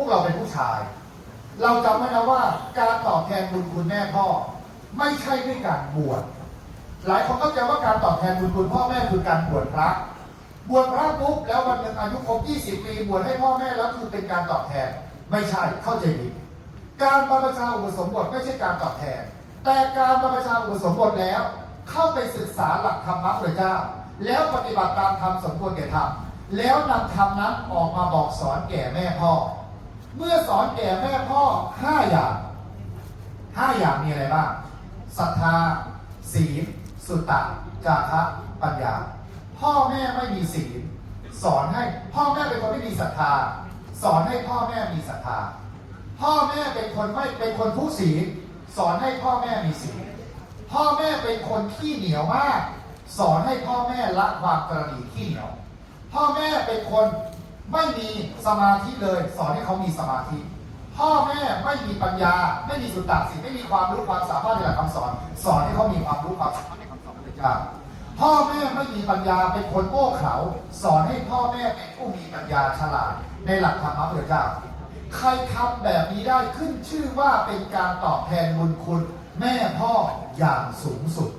วกเราเป็นผู้ชาย เราจำไว้นะว่าการตอบแทนบุญคุณแม่พ่อ ไม่ใช่ด้วยการบวชหลายคนเข้าใจว่าการตอบแทนบุญคุณพ่อแม่คือการบวชพระบวชพระปุ๊บแล้ววันหนึ่งอายุครบ 20 ปีบวชให้พ่อแม่แล้วคือเป็นการตอบแทน ไม่ใช่เข้าใจผิดการบรรพชาอุปสมบทไม่ใช่การตอบแทน แต่การบรรพชาอุปสมบทแล้ว เข้าไปศึกษาหลักธรรมะพระเจ้า แล้วปฏิบัติตามธรรมสมควรแก่ธรรมแล้วนำธรรมนั้นออกมาบอกสอนแก่แม่พ่อ เมื่อสอนแก่แม่พ่อห้าอย่างห้าอย่างมีอะไรบ้างศรัทธา ศีล สุตตะ จาคะปัญญา พ่อแม่ไม่มีศีล สอนให้พ่อแม่เป็นคนไม่มีศรัทธา สอนให้พ่อแม่มีศรัทธา พ่อแม่เป็นคนไม่เป็นคนผู้ศีล สอนให้พ่อแม่มีศีล พ่อแม่เป็นคนขี้เหนียวมาก สอนให้พ่อแม่ละความกระดีขี้เหนียว พ่อแม่เป็นคน ไม่มีสมาธิเลย สอนให้เขามีสมาธิ พ่อแม่ไม่มีปัญญา ไม่มีสุตตะสิไม่มีความรู้ความสามารถในหลักคำสอน สอนให้เขามีความรู้ความสามารถในคำสอนพระเจ้าพ่อแม่ไม่มีปัญญาเป็นคนโง่เขลาสอนให้พ่อแม่เป็นผู้มีปัญญาฉลาดในหลักธรรมพระเจ้า ใครทำแบบนี้ได้ขึ้นชื่อว่าเป็นการตอบแทนบุญคุณ แม่พ่ออย่างสูงสุด